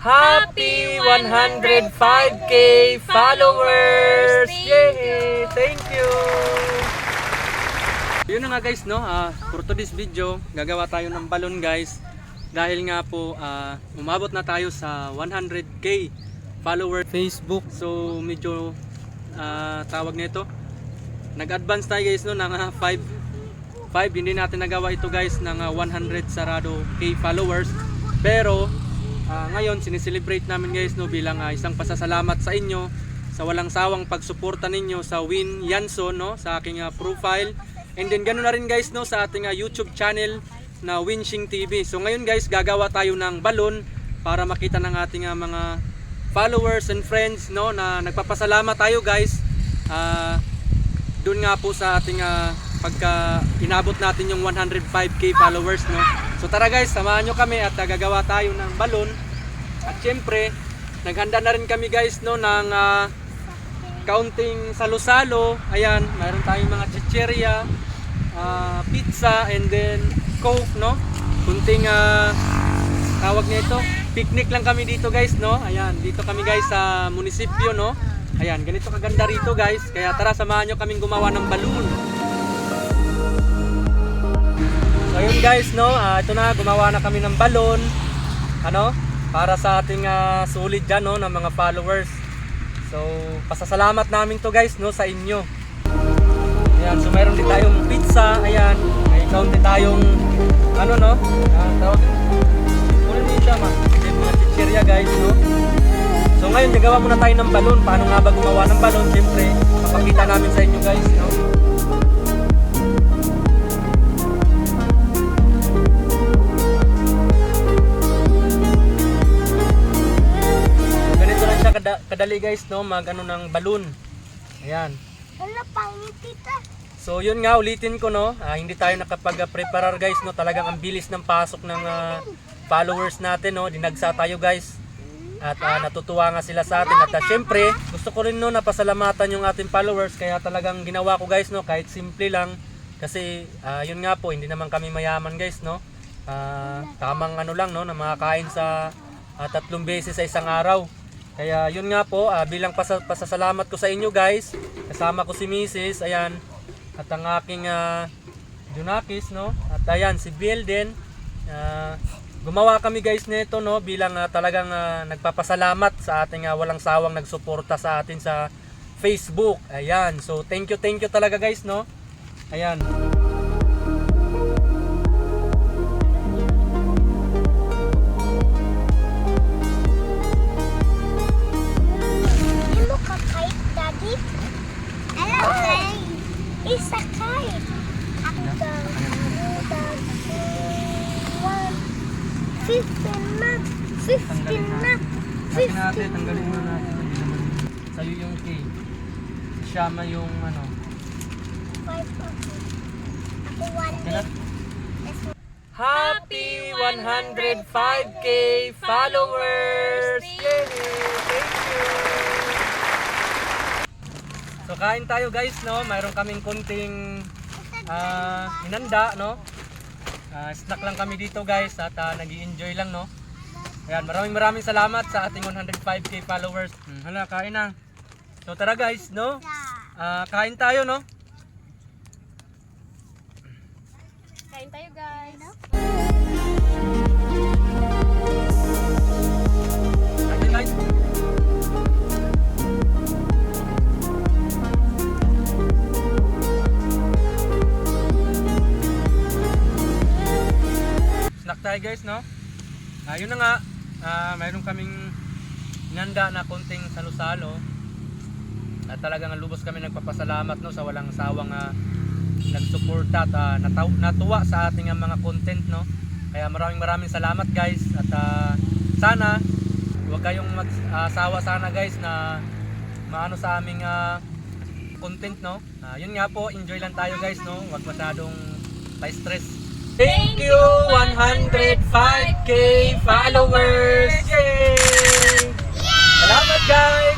Happy 105k followers! Yay! Thank you! Yun na nga guys, no? Ah, for today's video, gagawa tayo ng balon guys. Dahil nga po, ah, umabot na tayo sa 100k follower Facebook. So, medyo ah, tawag nito. Nag-advance tayo guys no ng 5 5 hindi natin nagawa ito guys ng ah, 100 sarado k followers. Pero ah, ngayon sineselebrate namin guys no bilang ah, isang pasasalamat sa inyo sa walang sawang pagsuporta ninyo sa Win Yanson no sa aking ah, profile. And then ganoon na rin guys no sa ating ah, YouTube channel na Winching TV. So ngayon guys gagawa tayo ng balon para makita ng ating ah, mga followers and friends no na nagpapasalamat tayo guys. Ah doon nga po sa ating ah, pagka inabot natin yung 105k followers no. So tara guys, samahan nyo kami at gagawa tayo ng balon. At syempre, naghanda na rin kami guys no ng ah, kaunting salo-salo. Ayan, mayroon tayong mga chicheria, ah, pizza and then coke no. Kunting ah, tawag nito, picnic lang kami dito guys no. Ayan, dito kami guys sa munisipyo no. Ayan, ganito kaganda rito guys. Kaya tara samahan nyo kaming gumawa ng balloon. Yun guys no, ah, ito na gumawa na kami ng balon. Ano? Para sa ating ah, sulit dyan no ng mga followers. So pasasalamat namin to guys no sa inyo. Ayan, so mayroon din tayong pizza, ayan. May kaunti tayong ano no? Ah, tawag. Kunin mo yun siya ma. May mga chichirya guys no. So ngayon gagawa muna tayo ng balon. Paano nga ba gumawa ng balon? Siyempre, papakita namin sa inyo guys no. Kadali guys no, mag ano ng balloon. Ayan. Wala pangit tita. So yun nga ulitin ko no, ah, hindi tayo nakapag-preparar guys no, talagang ang bilis ng pasok ng ah, followers natin no, dinagsa tayo guys. At ah, natutuwa nga sila sa atin at ah, syempre gusto ko rin no napasalamatan yung ating followers kaya talagang ginawa ko guys no kahit simple lang kasi ah, yun nga po hindi naman kami mayaman guys no. Ah, tamang ano lang no na makakain sa ah, tatlong beses sa isang araw. Kaya yun nga po, ah, bilang pasa- pasasalamat ko sa inyo guys, kasama ko si Mrs. Ayan, at ang aking uh, Junakis, no? At ayan, si Bill din. Ah, gumawa kami guys nito, no? Bilang ah, talagang ah, nagpapasalamat sa ating ah, walang sawang nagsuporta sa atin sa Facebook. Ayan, so thank you, thank you talaga guys, no? Ayan. 15 na, 15 na, 15 na. natin, tanggalin mo natin. Sa'yo yung K. Si Shama yung ano. 5 ako. Ako 1 Happy 105K followers! Yay! Thank you! So kain tayo guys, no? Mayroon kaming kunting ah, uh, inanda, no? Ah, snack lang kami dito guys at uh, nag enjoy lang, no? Ayan, maraming maraming salamat sa ating 105k followers. Hmm, hala, kain na. So tara guys, no? Ah, kain tayo, no? Kain tayo guys. Guys, no? Ah, yun na nga. Ah, mayroon kaming nanda na konting salo-salo. At talagang lubos kami nagpapasalamat no sa walang sawang ah, nagsuporta at ah, nataw- natuwa sa ating ah, mga content no. Kaya maraming maraming salamat guys at ah, sana huwag kayong magsawa sana guys na maano sa aming ah, content no. Ah, yun nga po, enjoy lang tayo guys no. Huwag masyadong pa-stress. Thank you 105k followers. Yay! Salamat guys.